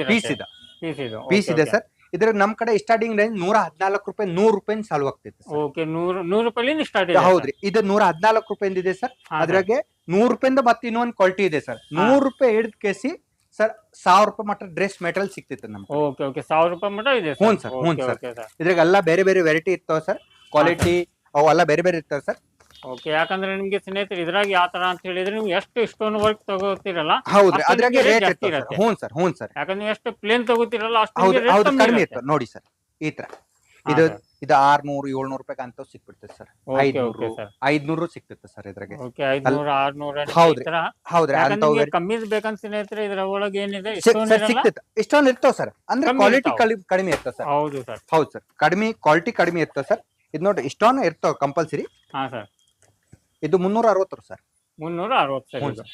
ಪೀಸ್ ಇದೆ. ಸರ್. ಇದ್ರಾಗ ನಮ್ ಕಡೆ ಸ್ಟಾರ್ಟಿಂಗ್ ರೇಂಜ್ ನೂರ ಹದಿನಾಲ್ಕು ರೂಪಾಯಿ ನೂರು ರೂಪಾಯಿ ಸಾಲ್ವ್ ಆಗ್ತೈತೆ ಓಕೆ ನೂರು ನೂರು ಸ್ಟಾರ್ಟ್ ಇದೆ ಹೌದ್ರಿ. ಇದು ನೂರ ಹದಿನಾಲ್ಕು ರೂಪಾಯಿಂದ ಇದೆ ಸರ್. ಹಾ, ಅದ್ರಾಗೆ ನೂರು ರೂಪಾಯಿಂದ ಮತ್ತೆ ಇನ್ನೊಂದು ಕ್ವಾಲಿಟಿ ಇದೆ ಸರ್. ನೂರು ರೂಪಾಯಿ ಹಿಡಿದ ಕೇಸಿ ಸರ್ ಸಾವಿರ ರೂಪಾಯಿ ಮಟ್ಟ ಡ್ರೆಸ್ ಮೆಟೀರಿಯಲ್ ಸಿಗ್ತೈತೆ ನಮ್ಗೆ. Okay okay. ಸಾವಿರ ರೂಪಾಯಿ ಮಟ್ಟ ಇದೆ ಹ್ಞೂ ಸರ್ ಹ್ಞೂ sir. ಸರ್. ಇದ್ರಾಗ ಎಲ್ಲ ಬೇರೆ ಬೇರೆ ವೆರೈಟಿ ಇರ್ತಾವ ಸರ್. ಕ್ವಾಲಿಟಿ ಅವೆಲ್ಲ ಬೇರೆ ಬೇರೆ ಇರ್ತಾವ ಸರ್. ಓಕೆ ಯಾಕಂದ್ರೆ ನಿಮ್ಗೆ ಸ್ನೇಹಿತರೆ ಇದ್ರಾಗ ಯಾವ ತರ ಅಂತ ಹೇಳಿದ್ರೆ ನೀವು ಎಷ್ಟು ಸ್ಟೋನ್ ವರ್ಕ್ ತಗೋತೀರಲ್ಲ ಹೌದ್ರಿ ಅದ್ರಾಗೆ ರೇಟ್ ಇರುತ್ತೆ. ಹ್ಞೂ ಸರ್ ಹ್ಞೂ ಸರ್. ಯಾಕಂದ್ರೆ ನೀವು ಎಷ್ಟು ಪ್ಲೇನ್ ತಗೋತಿರಲ್ಲ ಅಷ್ಟು ಹೌದು ಹೌದು ಕಡಿಮೆ ಇತ್ತು ನೋಡಿ ಸರ್ ಈ ತರ ಇದು ಇದು ಆರ್ನೂರು ಏಳ್ನೂರು ರೂಪಾಯಿ ಅಂತ ಸಿಕ್ಬಿಡ್ತದೆ ಸರ್. ಐದ್ನೂರು ಐದ್ನೂರು ಸಿಕ್ತಿತ್ತು ಸರ್ ಇದ್ರಾಗೆ. ಹೌದ್ರಿ. ಹೌದ್ರಿ ಕಮ್ಮಿ ಬೇಕಂತ ಸ್ನೇಹಿತರೆ ಇದ್ರ ಒಳಗೆ ಏನಿದೆ ಸರ್ ಇಷ್ಟೊಂದು ಇಷ್ಟೊಂದು ಇರ್ತಾವ ಸರ್. ಅಂದ್ರೆ ಕ್ವಾಲಿಟಿ. ಕಡಿಮೆ ಇರ್ತದೆ ಸರ್. ಹೌದು ಸರ್. ಹೌದು ಸರ್. ಕಡಿಮೆ ಕ್ವಾಲಿಟಿ ಕಡಿಮೆ ಇರ್ತದೆ ಸರ್. ಇದು ನೋಡಿ ಇಷ್ಟೊಂದು ಇರ್ತಾವ ಕಂಪಲ್ಸರಿ ಹಾ ಸರ್. ಇದು ಮುನ್ನೂರ ಅರವತ್ತು ಸರ್. ಮುನ್ನೂರ ಅರವತ್ತು ಸರ್ ಹ್ಞೂ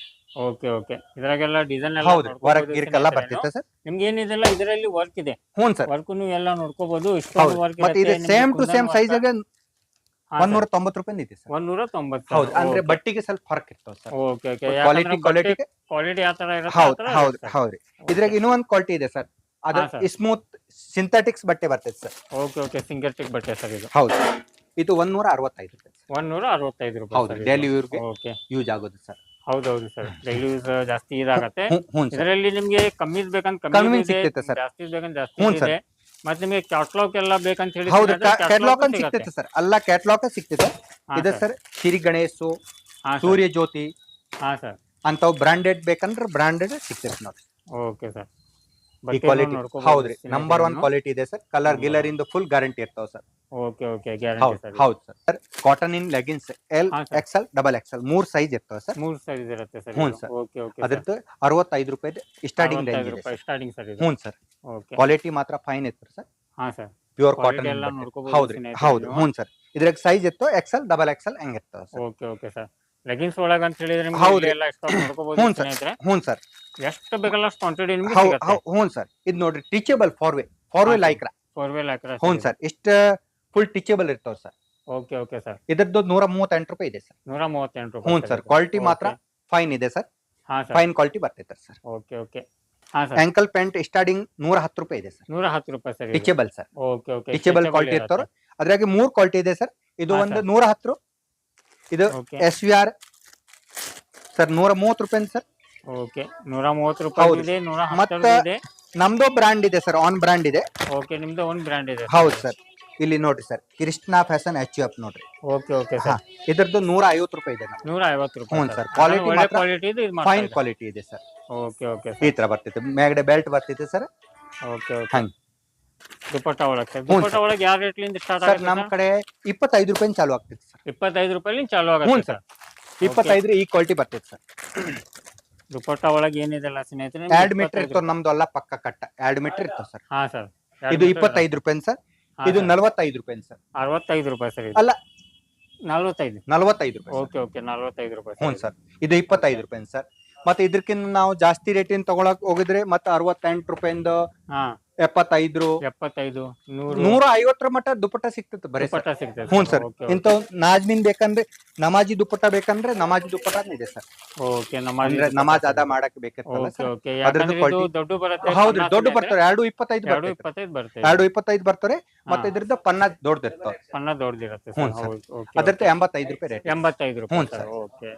ಓಕೆ ಓಕೆ. ಇದ್ರಾಗೆಲ್ಲ ಡಿಸೈನ್ ಎಲ್ಲ ಹೌದು ನೋಡ್ಕೊಬೋದು ವರ್ಕ್ ಗಿರ್ಕ್ ಎಲ್ಲ ಸ್ನೇಹಿತರೆ ಸರ್. ನಿಮ್ಗೆ ಏನಿದೆಲ್ಲ ಇದರಲ್ಲಿ ವರ್ಕ್ ಇದೆ? ಹ್ಞೂ ಸರ್. ವರ್ಕ್ ನೀವು ಎಲ್ಲ ನೋಡ್ಕೋಬಹುದು ಇಷ್ಟೊಂದು ಹೌದು. ವರ್ಕ್ ಮತ್ತೆ ಇದು ಸೇಮ್ ಟು ಸೇಮ್ ಸೈಜ್ ಒಂದೂರ ತೊಂಬತ್ತು ರೂಪಾಯಿ ಇದೆ ಸರ್. ಒಂದೂರ ತೊಂಬತ್ತು ಹೌದು ಅಂದ್ರೆ ಬಟ್ಟಿಗೆ ಸ್ವಲ್ಪ ಫರಕ್ ಇರ್ತಾವ sir. Okay okay. Quality quality quality ಯಾವ ತರ ಇರುತ್ತೆ ಹೌದು ಹೌದು ಹೌದ್ರಿ ಇದ್ರಾಗ ಇನ್ನೂ ಒಂದು ಕ್ವಾಲಿಟಿ ಇದೆ ಸರ್. ಅದು ಹಾ, sir. ಸ್ಮೂತ್ ಸಿಂಥೆಟಿಕ್ಸ್ ಬಟ್ಟೆ ಬರ್ತೈತೆ ಸರ್. Okay okay. ಸಿಂಗರ್ಟಿಕ್ ಬಟ್ಟೆ ಸರ್ ಇದು. ಹೌದು. ಇದು ಒಂದೂರ ಅರವತ್ತೈದು ರೂಪಾಯಿ ಸರ್. ಒಂದೂರ ಅರವತ್ತೈದು ಹೌದು ರೂಪಾಯಿ ಡೈಲಿ ಯೂರ್ಗೆ ಓಕೆ. ಯೂಸ್ ಆಗೋದು ಸರ್. ಹೌದೌದು ಸರ್. ಡೈಲಿ ಯೂಸ್ ಜಾಸ್ತಿ ಇದಾಗತ್ತೆ. ಹ್ಞೂ ನಿಮಗೆ ಸರ್. ಇದರಲ್ಲಿ ನಿಮ್ಗೆ ಕಮ್ಮಿ ಬೇಕಂತ ಕಮ್ಮಿ ಕಮ್ಮಿ ಇದೆ ಸಿಗ್ತೈತೆ sir. ಜಾಸ್ತಿ ಬೇಕಂತ ಜಾಸ್ತಿ sir. ಇದೆ. ಮತ್ತೆ ನಿಮಗೆ ಕ್ಯಾಟ್ಲಾಗ್ ಎಲ್ಲ ಬೇಕಂತ ಹೇಳಿ ಹೌದು ಕ್ಯಾಟ್ಲಾಗ್ ಅಂತ ಸಿಗ್ತೈತೆ. ಸರ್. ಅಲ್ಲ ಕ್ಯಾಟ್ಲಾಗ್ ಸಿಗ್ತೈತೆ. ಹಾ, ಇದೆ sir. Sir Siri Ganesh sir. Surya Jyothi ಹಾ ಸರ್. ಅಂತವ್ ಬ್ರಾಂಡೆಡ್ ಬೇಕಂದ್ರೆ ಬ್ರಾಂಡೆಡ್ ಸಿಗ್ತೈತೆ ನೋಡಿ ಓಕೆ ಸರ್. ಈ ಕ್ವಾಲಿಟಿ ಹೌದ್ರಿ. ನಂಬರ್ ಒನ್ ಕ್ವಾಲಿಟಿ ಇದೆ ಸರ್. ಕಲರ್. ಗಿಲರ್ ಇಂದ ಫುಲ್ ಗ್ಯಾರಂಟಿ ಇರ್ತಾವ ಸರ್. ಓಕೆ ಓಕೆ ಗ್ಯಾರಂಟಿ ಹೌದು ಸರ್. ಹೌದು sir. Sir cotton in leggings L X L double double L ಮೂರ್ ಸೈಜ್ ಇರ್ತಾವ ಸರ್. ಮೂರ್ ಸೈಜ್ ಇರುತ್ತೆ ಸರ್ ಹ್ಞೂ, ಸರ್. ಓಕೆ ಓಕೆ ಅದ್ರದ್ದು ಅರವತ್ತೈದು ರೂಪಾಯಿ ಸ್ಟಾರ್ಟಿಂಗ್ ರೇಂಜ್ ಇದೆ ಸ್ಟಾರ್ಟಿಂಗ್ ಸರ್. ಹ್ಞೂ ಸರ್. ಓಕೆ ಕ್ವಾಲಿಟಿ ಮಾತ್ರ ಫೈನ್ ಇತ್ತು ಸರ್. ಹಾ ಸರ್. ಪ್ಯೂರ್ ಕಾಟನ್ ಹೌದ್ರಿ ಹೌದು. ಹ್ಞೂ ಸರ್. ಇದ್ರಾಗ ಸೈಜ್ ಇತ್ತು ಎಕ್ಸೆಲ್ ಡಬಲ್ ಎಕ್ಸ್ಎಲ್ ಹೆಂಗ್ ಇರ್ತಾವ sir. Okay okay sir. Leggings ಒಳಗೆ ಅಂತ ಹೇಳಿದ್ರೆ ಹೌದು. ಎಲ್ಲ ಸ್ಟಾಕ್ ಮಾಡ್ಕೋಬಹುದು ಹ್ಞೂ, ಸರ್. ಹ್ಞೂ ಸರ್. ಎಷ್ಟು ಬೇಕಲ್ಲ ಅಷ್ಟು ಕ್ವಾಂಟಿಟಿ ನಿಮ್ಗೆ ಸಿಗುತ್ತೆ. ಹ್ಞೂ ಸರ್. ಇದು ನೋಡ್ರಿ ಟೀಚೇಬಲ್ ಫಾರ್ ವೇ ಫಾರ್ ವೇ ಹಾ, ಲೈಕ್ರ ಫೋರ್ ವೇ ಹಾಕಿರ ಹ್ಞೂ ಸರ್. ಇಷ್ಟ ಫುಲ್ ಟೀಚೇಬಲ್ ಇರ್ತಾವ ಸರ್. ಓಕೆ ಓಕೆ ಸರ್ ಇದರದ್ದು ನೂರ ಮೂವತ್ತೆಂಟು ರೂಪಾಯಿ ಇದೆ ಸರ್. ನೂರ ಮೂವತ್ತೆಂಟು ಹ್ಞೂ ರೂಪಾಯಿ ಸರ್. ಕ್ವಾಲಿಟಿ ಮಾತ್ರ ಫೈನ್ ಇದೆ ಸರ್. ಹಾ ಸರ್. ಫೈನ್ ಕ್ವಾಲಿಟಿ ಬರ್ತೈತೆ ಸರ್. ಓಕೆ ಓಕೆ ಹಾ ಸರ್. ಆಂಕಲ್ ಪ್ಯಾಂಟ್ ಸ್ಟಾರ್ಟಿಂಗ್ ನೂರ ಹತ್ತು ರೂಪಾಯಿ ಇದೆ ಸರ್. ನೂರ ಹತ್ತು ರೂಪಾಯಿ sir. Stretchable sir. Okay okay stretchable quality ಇರ್ತಾರ ಅದ್ರಾಗೆ ಮೂರು ಕ್ವಾಲಿಟಿ ಇದೆ ಸರ್. ಇದು ಹಾ, ಒಂದು. ನೂರ ಹತ್ತು ಇದು okay S V R sir ನೂರ ಮೂವತ್ತು ರೂಪಾಯಿ ಸರ್. ಓಕೆ ನೂರ ಮೂವತ್ತು ರೂಪಾಯಿ ಹೌದು. ಇದೆ ನೂರ ಮತ್ತೆ- ಹತ್ತು ಇದೆ. ನಮ್ದು ಬ್ರಾಂಡ್ ಇದೆ ಸರ್ ಆನ್ ಬ್ರಾಂಡ್ ಇದೆ. ಓಕೆ ನಿಮ್ದು ಒಂದು ಬ್ರ್ಯಾಂಡ್ ಇದೆ. ಹೌದು ಸರ್ ಇಲ್ಲಿ ನೋಡ್ರಿ ಸರ್ ಕೃಷ್ಣ ಫ್ಯಾಷನ್ ಎಚ್ ಅಪ್ ನೋಡ್ರಿ. ಓಕೆ ಓಕೆ ಹಾ ಸರ್ ಇದ್ರದ್ದು ನೂರ ಐವತ್ತು ರೂಪಾಯಿ ಇದೆ ನಮ್ದು. ನೂರ ಐವತ್ತು ರೂಪಾಯಿ ಹ್ಞೂ ಸರ್ Quality ಒಳ್ಳೆ ಮಾತ್ರ ಕ್ವಾಲಿಟಿ ಇದು ಇದು ಫೈನ್ ಕ್ವಾಲಿಟಿ ಇದೆ ಸರ್ ಓಕೆ ಓಕೆ ಈ ತರ ಬರ್ತೈತೆ ಮೇಗಡೆ ಬೆಲ್ಟ್ ಬರ್ತೈತೆ ಸರ್ ಓಕೆ ಓಕೆ. ಹಂಗ್. ದುಪ್ಪಟ್ಟ ಒಳಗೆ ಸರ್ ಹ್ಞೂ. ಒಳಗೆ ಯಾವ ರೇಟ್ಲಿಂದ ಸ್ಟಾರ್ಟ್ ಸರ್ ಆಗುತ್ತೆ ಕಡೆ ಇಪ್ಪತ್ತೈದು ರೂಪಾಯಿ ಚಾಲು ಆಗ್ತೈತೆ ಸರ್ ಇಪ್ಪತ್ತೈದು ರೂಪಾಯಿ ಚಾಲು ಹ್ಞೂ ಆಗುತ್ತೆ ಸರ್ ಇಪ್ಪತ್ತೈದು ಈ ಕ್ವಾಲಿಟಿ ಬರ್ತೈತೆ ಸರ್ ದುಪ್ಪಟ್ಟ ಒಳಗೆ ಏನಿದೆಲ್ಲ ಸ್ನೇಹಿತರೆ? ಎರಡ್ ಮೀಟರ್ ಇರ್ತಾವ ನಮ್ದು ಎಲ್ಲ ಪಕ್ಕ ಕಟ್ಟ. ಎರಡ್ ಮೀಟರ್ ಇರ್ತಾವ ಸರ್ ಹಾ ಸರ್ ಇದು ಇಪ್ಪತ್ತೈದು ರೂಪಾಯಿ ಸರ್ ಇದು ನಲವತ್ತೈದು ರೂಪಾಯಿ ಸರ್ ಅರವತ್ತೈದು ರೂಪಾಯಿ ಸರ್ ಅಲ್ಲ. ನಲ್ವತ್ತೈದು. ನಲವತ್ತೈದು ರೂಪಾಯಿ ಓಕೆ ಓಕೆ ನಲವತ್ತೈದು ರೂಪಾಯಿ ಹ್ಞೂ ಸರ್ ಇದು ಇಪ್ಪತ್ತೈದು ರೂಪಾಯಿ ಸರ್ ಮತ್ತೆ ಇದಕ್ಕಿಂತ ನಾವು ಜಾಸ್ತಿ ರೇಟಿನ ತಗೊಳಕ್ ಹೋಗಿದ್ರೆ ಮತ್ತೆ ಅರವತ್ತೆಂಟು ರೂಪಾಯಿಂದ ಎಪ್ಪತ್ತೈದು ನೂರು. ನೂರ ಐವತ್ತರ ಮಟ್ಟ ದುಪ್ಪಟ್ಟ ಸಿಗ್ತದೆ ಬರೀ ಸರ್. ಸಿಗ್ತದೆ ಹ್ಞೂ ಸರ್. ಇಂತ ನಾಜ್ಮಿನ್ ಬೇಕಂದ್ರೆ ನಮಾಜಿ ದುಪ್ಪಟ್ಟ ಬೇಕಂದ್ರೆ ನಮಾಜಿ ದುಪ್ಪಟ್ಟ ಇದೆ ಸರ್. ಓಕೆ ನಮಾಜ್ ಅಂದ್ರೆ ನಮಾಜ್ ಅದ ಮಾಡಕ್ ಬೇಕಿರ್ತಲ್ಲ ಓಕೆ ಸರ್. ಓಕೆ. ಅದ್ರದ್ದು ಯಾಕಂದ್ರೆ ಇದು quality- ದೊಡ್ಡ ಬರುತ್ತೆ ಹೌದ್ರಿ ಸಣ್ಣ ದೊಡ್ಡ ಸಿಗುತ್ತೆ. ಬರ್ತಾರೆ ಎರಡು ಇಪ್ಪತ್ತೈದು ಎರಡು ಬರ್ತೈತೆ. ಇಪ್ಪತ್ತೈದು ಬರುತ್ತೆ. ಎರಡು ಇಪ್ಪತ್ತೈದು ಬರ್ತಾರೆ ಮತ್ತೆ ಇದ್ರಿಂದ ಪನ್ನ ದೊಡ್ಡದಿರ್ತಾವ ಸಣ್ಣ ದೊಡ್ಡದಿರುತ್ತೆ ಹ್ಞೂ ಸರ್. ಹೌದು ಓಕೆ ಅದ್ರದ್ದು ಎಂಬತ್ತೈದು ರೂಪಾಯಿ ರೇಟ್ ಎಂಬತ್ತೈದು ರೂಪಾಯಿ ಹ್ಞೂ ಸರ್. ಓಕೆ.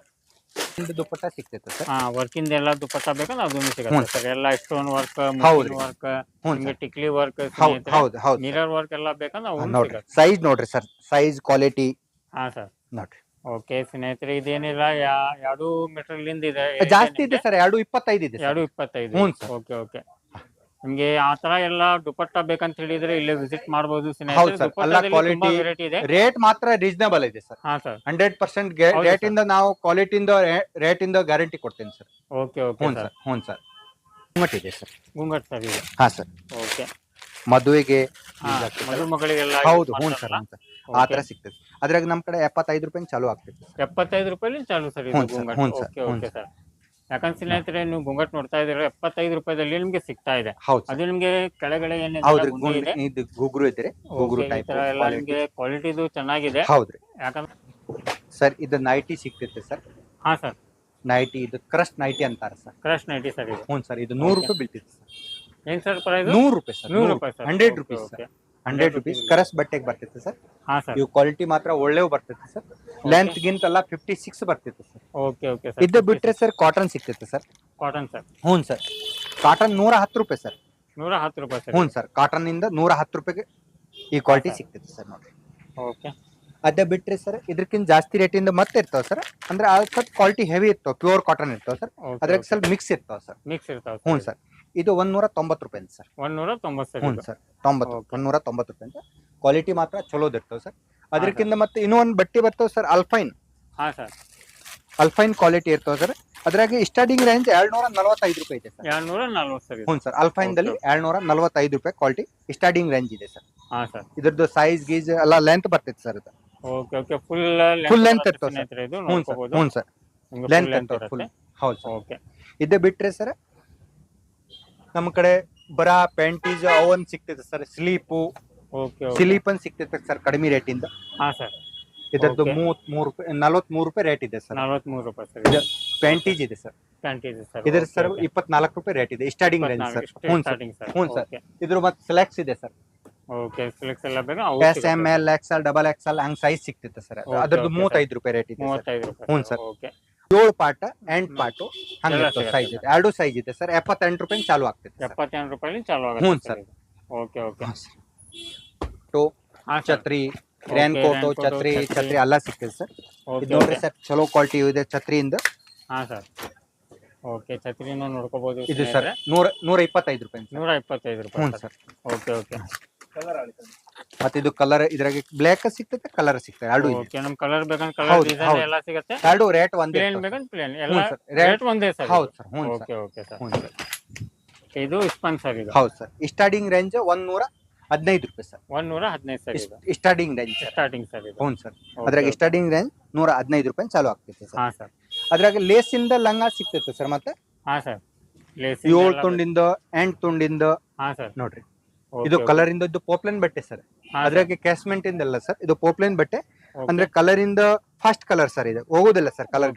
ಒಂದು ದುಪ್ಪಟ್ಟ ಸಿಗ್ತೈತೆ ಸರ್? ಹಾ ವರ್ಕಿಂದ ಎಲ್ಲ ದುಪ್ಪಟ್ಟ ಬೇಕಂದ್ರೆ ಸಿಗುತ್ತೆ ಸರ್. ಎಲ್ಲ ಸ್ಟೋನ್ ವರ್ಕ್ ಹೌದ್ರಿ. ವರ್ಕ್ ಹ್ಞೂ ನಿಮ್ಗೆ ಟಿಕ್ಲಿ ವರ್ಕ್ ಹೌದು ಹೌದು ಹೌದು ಮಿರರ್ ವರ್ಕ್ ಎಲ್ಲ ಬೇಕಂದ್ರೆ ನೋಡ್ರಿ. ಸಿಗುತ್ತೆ. ಸೈಜ್ ನೋಡ್ರಿ ಸರ್. Size quality. ಹಾ ಸರ್. ನೋಡ್ರಿ. ಓಕೆ ಸ್ನೇಹಿತರೆ ಇದೇನಿಲ್ಲ. ಯಾ- ಎರಡು ಮೆಟೀರಿಯಲ್ ಇಂದ ಇದೆ. ಜಾಸ್ತಿ ಇದೆ ಸರ್. ಎರಡು ಇಪ್ಪತ್ತೈದು ಇದೆ ಎರಡು ಸರ್ ಇಪ್ಪತ್ತೈದು ಹ್ಞೂ. Okay okay. ನಿಮ್ಗೆ ಆ ತರ ಎಲ್ಲ ದುಪ್ಪಟ್ಟ ಬೇಕಂತ ಹೇಳಿದ್ರೆ ಇಲ್ಲಿ ವಿಸಿಟ್ ಮಾಡಬಹುದು ಹೌದು sir. ಎಲ್ಲ ಕ್ವಾಲಿಟಿ ವೆರೈಟಿ ಇದೆ. ರೇಟ್ ಮಾತ್ರ ರೀಸನೇಬಲ್ ಇದೆ ಸರ್. ಹಾ ಸರ್. ಹಂಡ್ರೆಡ್ ಪರ್ಸೆಂಟ್ ಹೌದು ರೇಟ್ sir. ಇಂದ ನಾವು ಕ್ವಾಲಿಟಿಯಿಂದ ರೇಟ್ ಇಂದ ಗ್ಯಾರಂಟಿ ಕೊಡ್ತೀನಿ ಸರ್. ಓಕೆ ಓಕೆ ಹ್ಞೂ ಸರ್. ಸರ್ ಹ್ಞೂ ಸರ್. ಇದೆ ಸರ್. ಗುಂಗಟ್ ಸರ್ ಇದೆ. ಹಾ ಸರ್. ಓಕೆ. ಮದುವೆಗೆ use ಆಗ್ತದೆ sir. ಮದುಮಗಳಿಗೆಲ್ಲ ಹೌದು ಹ್ಞೂ ಸರ್? ಹ್ಞೂ ಸರ್. ಆ. ತರ ಸಿಗ್ತದೆ. ಅದ್ರಾಗ ನಮ್ ಕಡೆ ಎಪ್ಪತ್ತೈದು ರೂಪಾಯಿ ಚಾಲು ಆಗ್ತದೆ. ಎಪ್ಪತ್ತೈದು ರೂಪಾಯಿ ಚಾಲು ಸರ್ ಇದು ಹ್ಞೂ ಸರ್, ಗುಂಗಟ್ ಹ್ಞೂ sir, ಓಕೆ ಹ್ಞೂ ಓಕೆ ಸರ್. ಯಾಕಂದ್ರೆ ಸ್ನೇಹಿತರೆ ನೀವು ಗುಂಗಟ್ ನೋಡ್ತಾ ಇದ್ರೆ ಎಪ್ಪತ್ತೈದು ರೂಪಾಯಿದಲ್ಲಿ ನಿಮ್ಗೆ ಸಿಗ್ತಾ ಇದೆ. ಹೌದು. ಅದು ನಿಮ್ಗೆ ಕೆಳಗಡೆ ಏನಿದೆ ಹೌದ್ರಿ ಗುಂಡಿ ಗುಂಡ್- ಇದು ಗುಗ್ರು ಇದ್ರೆ ಗುಗ್ರು ಈ ಟೈಪ್ ತರ ಎಲ್ಲ ನಿಮ್ಗೆ ಕ್ವಾಲಿಟಿದು ಚೆನ್ನಾಗಿದೆ. ಹೌದ್ರಿ. ಯಾಕಂದ್ರೆ ಸರ್ ಇದು ನೈಟಿ ಸಿಗ್ತೈತೆ ಸರ್. ಹಾ ಸರ್. ನೈಟಿ ಇದು ಕ್ರಸ್ಟ್ ನೈಟಿ ಅಂತಾರೆ ಸರ್. ಕ್ರಶ್ ನೈಟಿ ಸರ್ ಇದು. ಹ್ಞೂ ಸರ್ ಇದು ನೂರು. ರೂಪಾಯಿ ಬೀಳ್ತೈತೆ ಸರ್. ಏನ್ ಸರ್ ಪ್ರೈಸ್ ನೂರು ರೂಪಾಯಿ ಸರ್ ನೂರು ರೂಪಾಯಿ sir. Hundred rupees. Sir. Hundred rupees ಕರಸ್ ಬಟ್ಟೆಗೆ ಬರ್ತೈತೆ ಸರ್. ಹಾ ಸರ್. ಇವು ಕ್ವಾಲಿಟಿ ಮಾತ್ರ ಒಳ್ಳೆವು ಬರ್ತೈತೆ ಸರ್. ಲೆಂತ್ ಗಿಂತೆಲ್ಲ ಫಿಫ್ಟಿ ಸಿಕ್ಸ್ ಬರ್ತೈತೆ ಸರ್. ಓಕೆ ಓಕೆ ಸರ್ ಇದು ಬಿಟ್ರೆ ಸರ್ ಕಾಟನ್ ಸಿಗ್ತೈತೆ ಸರ್. ಕಾಟನ್ ಸರ್ ಹ್ಞೂ ಸರ್. ಕಾಟನ್ ನೂರ ಹತ್ತು ರೂಪಾಯಿ ಸರ್. ನೂರ ಹತ್ತು ರೂಪಾಯಿ ಸರ್. ಹ್ಞೂ ಸರ್. ಕಾಟನ್ ಇಂದ ನೂರ ಹತ್ತು ರೂಪಾಯಿಗೆ ಈ ಕ್ವಾಲಿಟಿ ಸಿಗ್ತೈತೆ ಸರ್ ನೋಡ್ರಿ. ಓಕೆ ಅದೇ ಬಿಟ್ರಿ ಸರ್ ಇದಕ್ಕಿಂತ ಜಾಸ್ತಿ ರೇಟಿಂದ ಮತ್ತೆ ಇರ್ತಾವ ಸರ್ ಅಂದ್ರೆ ಆ ಸ್ವಲ್ಪ ಕ್ವಾಲಿಟಿ ಹೆವಿ ಇರ್ತಾವ ಪ್ಯೂರ್ ಕಾಟನ್ ಇರ್ತಾವ ಸರ್ ಅದ್ರಾಗ ಸ್ವಲ್ಪ ಮಿಕ್ಸ್ ಇರ್ತಾವ ಸರ್ ಮಿಕ್ಸ್ ಇರ್ತಾವ ಹ್ಞೂ ಸರ್ ಇದು ಒಂದೂರ ತೊಂಬತ್ತು ರೂಪಾಯಿ ಸರ್ ಒಂದೂರ ತೊಂಬತ್ತು ಸರ್ ಹ್ಞೂ. ಸರ್ ತೊಂಬತ್ತು Okay. ಒಂದೂರ ತೊಂಬತ್ತು ರೂಪಾಯಿ ಅಂತ. ಕ್ವಾಲಿಟಿ ಮಾತ್ರ ಚಲೋದ್ ಇರ್ತಾವ ಸರ್ ಅದಕ್ಕಿಂತ ಮತ್ತೆ ಇನ್ನೂ ಒಂದು ಬಟ್ಟೆ ಬರ್ತಾವ ಸರ್ ಅಲ್ಫೈನ್ ಹಾ ಸರ್ ಅಲ್ಫೈನ್ ಕ್ವಾಲಿಟಿ ಇರ್ತಾವ ಸರ್ ಅದ್ರಾಗ ಸ್ಟಾರ್ಟಿಂಗ್ ರೇಂಜ್ ಎರಡ್ನೂರ ನಲವತ್ತೈದು ರೂಪಾಯಿ ಇದೆ ಸರ್ ಎರಡ್ನೂರ ನಲ್ವತ್ತು ಸರ್ ಇದು. ಹ್ಞೂ ಸರ್ ಅಲ್ಫೈನ್ ದಲ್ಲಿ ಎರಡ್ನೂರ ನಲವತ್ತೈದು ರೂಪಾಯಿ ಕ್ವಾಲಿಟಿ ಸ್ಟಾರ್ಟಿಂಗ್ ರೇಂಜ್ ಇದೆ ಸರ್ ಹಾ ಸರ್ ಇದ್ರದ್ದು ಸೈಜ್ ಗೀಜ್ ಎಲ್ಲ ಲೆಂತ್ ಬರ್ತೈತೆ ಸರ್ ಇದು okay okay. Full full length. ಸ್ನೇಹಿತರೆ ಇದು ಹ್ಞೂ ಸರ್ ನೋಡ್ಕೋಬಹುದು ಹ್ಞೂ ಸರ್. ಲೆಂತ್ ಇರ್ತವೆ ಫುಲ್ ಹೌದು ಸರ್. ಓಕೆ. ಇದೇ ಬಿಟ್ರೆ ಸರ್ ನಮ್ಮ ಕಡೆ ಬರ ಪ್ಯಾಂಟೀಸ್ ಅವನ್ ಸಿಗ್ತೈತೆ ಸರ್ ಸ್ಲೀಪು. ಓಕೆ ಸ್ಲೀಪ್ ಅನ್ ಸಿಗ್ತೈತೆ ಸರ್ ಕಡಿಮೆ ರೇಟಿಂದ. ಹಾ ಸರ್. ಇದರದ್ದು Okay. ಮೂವತ್ ಮೂರು ರೂಪಾಯಿ ನಲವತ್ತ್ ಮೂರು ರೂಪಾಯಿ ರೇಟ್ ಇದೆ ಸರ್. ನಲ್ವತ್ಮೂರು ರೂಪಾಯಿ ಸರ್. ಇದು ಪ್ಯಾಂಟೀಸ್ ಇದೆ ಸರ್. ಪ್ಯಾಂಟ್ ಇದೆ ಸರ್. ಇದ್ರ ಸರ್ ಇಪ್ಪತ್ನಾಲ್ಕು ರೂಪಾಯಿ ರೇಟ್ ಇದೆ. Starting range sir. ಹ್ಞೂ ಸರ್. Starting sir. ಹ್ಞೂ ಸರ್. ಇದ್ರ ಮತ್ತೆ ಸ್ಲ್ಯಾಕ್ಸ್ ಇದೆ ಸರ್. ಓಕೆ ಎಲ್ಲ S M L XL double XL ಹಂಗ್ ಸೈಜ್ ಸಿಗ್ತೈತೆ ಸರ್ Okay, ಅದ್ರದ್ದು okay, ಮೂವತ್ತೈದು ರೂಪಾಯಿ ರೇಟ್ ಇದೆ ಮೂವತ್ತೈದು ಹ್ಞೂ ಸರ್. ಓಕೆ ಏಳು ಪಾರ್ಟ್ ಎಂಟ್ ಪಾಟು ಎಲ್ಲ ಹಂಗೆ ಸಿಗತ್ತೆ ಸೈಜ್ ಇದೆ. ಎರಡು ಸೈಜ್ ಇದೆ ಸರ್ ಎಪ್ಪತ್ತೆಂಟು ರೂಪಾಯಿ ಚಾಲು ಆಗ್ತೈತೆ ಎಪ್ಪತ್ತೆಂಟು ರೂಪಾಯಿ ಚಾಲು ಹ್ಞೂ ಸರ್ sir. ಓಕೆ ಓಕೆ ಟೋ ಹಾ ಸರ್ ಛತ್ರಿ ರೇನ್ ಕೋಟು raincoat, ಛತ್ರಿ ಛತ್ರಿ. ಛತ್ರಿ ಎಲ್ಲ ಸಿಗ್ತದೆ ಸರ್ ಓಕೆ ಇದು ನೋಡ್ರಿ ಸರ್ ಚಲೋ ಕ್ವಾಲಿಟಿ ಇದೆ ಛತ್ರಿಯಿಂದ. ಹಾ ಸರ್ ಓಕೆ ಛತ್ರಿನೂ ನೋಡ್ಕೋಬಹುದು ಇದು ಸರ್ ನೂರ ನೂರ ಇಪ್ಪತ್ತೈದು ರೂಪಾಯಿ ಸರ್ ನೂರ ಇಪ್ಪತ್ತೈದು ಹ್ಞೂ ರೂಪಾಯಿ ಸರ್ ಓಕೆ ಓಕೆ ಮತ್ತೆ ಇದು ಕಲರ್ ಇದ್ರಾಗೆ ಬ್ಲ್ಯಾಕ್ ಸಿಗ್ತದೆ ಕಲರ್ ಸಿಗ್ತದೆ ಎರಡು ಇದೆ. ಓಕೆ ನಮ್ ಕಲರ್ ಬೇಕಂದ್ರೆ ಕಲರ್ ಹೌದು, ಡಿಸೈನ್ ಹೌದು. ಎಲ್ಲ ಸಿಗುತ್ತೆ. ಎರಡು ರೇಟ್ ಒಂದೇ ಪ್ಲೇನ್ ಇರ್ತವೆ ಬೇಕಂದ್ರೆ ಪ್ಲೇನ್ ಹ್ಞೂ ಸರ್. ರೇಟ್ ರೇಟ್ ಒಂದೇ ಸರ್ ಹೌದು ಸರ್ ಹ್ಞೂ ಸರ್. Okay okay sir. ಹ್ಞೂ ಸರ್. ಇದು ಸರ್ ಇದು. ಹೌದು ಸರ್. ಸ್ಟಾರ್ಟಿಂಗ್ ರೇಂಜ್ ಒಂದ್ ನೂರ ಹದಿನೈದು ರೂಪಾಯಿ ಸರ್. ಒಂದ್ ನೂರ ಹದಿನೈದು ಸರ್ ಇದು. Starting range sir. Starting sir ಇದು. ಹ್ಞೂ ಸರ್. ಅದ್ರಾಗ ಸ್ಟಾರ್ಟಿಂಗ್ ರೇಂಜ್ ನೂರ ಹದಿನೈದು ರೂಪಾಯಿ ಚಾಲು ಆಗ್ತೈತೆ ಸರ್. ಹಾ ಸರ್. ಅದ್ರಾಗ ಲೇಸಿಂದ ಲಂಗ ಸಿಗ್ತೈತೆ ಸರ್ ಮತ್ತೆ? ಹಾ ಸರ್. ಲೇಸ್ ಏಳು ತುಂಡಿಂದ ಎಂಟ್ ತುಂಡಿಂದ. ಹಾ ಸರ್. ನೋಡ್ರಿ. ಇದು ಕಲರಿಂದ ಇದು ಪೋಪ್ಲೈನ್ ಬಟ್ಟೆ ಸರ್ ಅದ್ರಾಗೆ ಕ್ಯಾಸ್ಮೆಂಟ್ ಇಂದಲ್ಲ ಸರ್ ಇದು ಪೋಪ್ಲೈನ್ ಬಟ್ಟೆ. ಅಂದ್ರೆ ಕಲರಿಂದ ಫಸ್ಟ್ ಕಲರ್ ಸರ್ ಇದು. ಹೋಗೋದಿಲ್ಲ ಸರ್ ಕಲರ್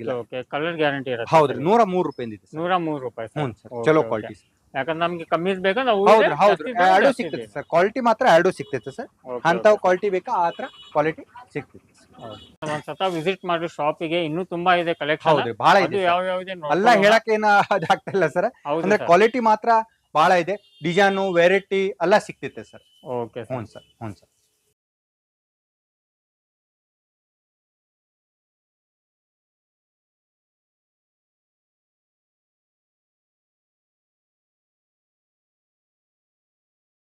ಕಲರ್ ಗ್ಯಾರಂಟಿ ಇರುತ್ತೆ ಹೌದ್ರಿ ನೂರ ಮೂರು ರೂಪಾಯಿ ಇದೆ ನೂರ ಮೂರು ರೂಪಾಯಿ ಹ್ಞೂ ಸರ್ ಚಲೋ ಕ್ವಾಲಿಟಿ ಯಾಕಂದ್ರೆ ನಮ್ಗೆ ಕಮ್ಮಿ ಬೇಕಾ ನಾವು ಹೌದು ಹೌದು. ಎರಡು ಸಿಗ್ತೈತೆ ಸರ್ ಕ್ವಾಲಿಟಿ ಮಾತ್ರ ಎರಡು ಸಿಗ್ತೈತೆ ಸರ್ ಅಂತ ಅಂತಾವ್ ಕ್ವಾಲಿಟಿ ಬೇಕಾ ಆ ತರ ಕ್ವಾಲಿಟಿ ಸಿಗ್ತೈತೆ okay. ಒಂದ್ಸತ ವಿಸಿಟ್ ಮಾಡಿ ಶಾಪಿಗೆ ಇನ್ನೂ ತುಂಬಾ ಇದೆ ಕಲೆಕ್ಷನ್ ಹೌದು ಬಹಳ ಇದೆ ಯಾವ ಯಾವ್ದು ಎಲ್ಲ ಹೇಳಕ್ ಏನ ಅದಾಗ್ತಾ ಇಲ್ಲ ಸರ್ ಅಂದ್ರೆ ಕ್ವಾಲಿಟಿ ಮಾತ್ರ ಬಹಳ ಇದೆ. ಡಿಸೈನು ವೆರೈಟಿ ಎಲ್ಲ ಸಿಕ್ತಿತ್ತೆ ಸರ್. ಓಕೆ ಹ್ಞೂ ಸರ್ ಹ್ಞೂ ಸರ್.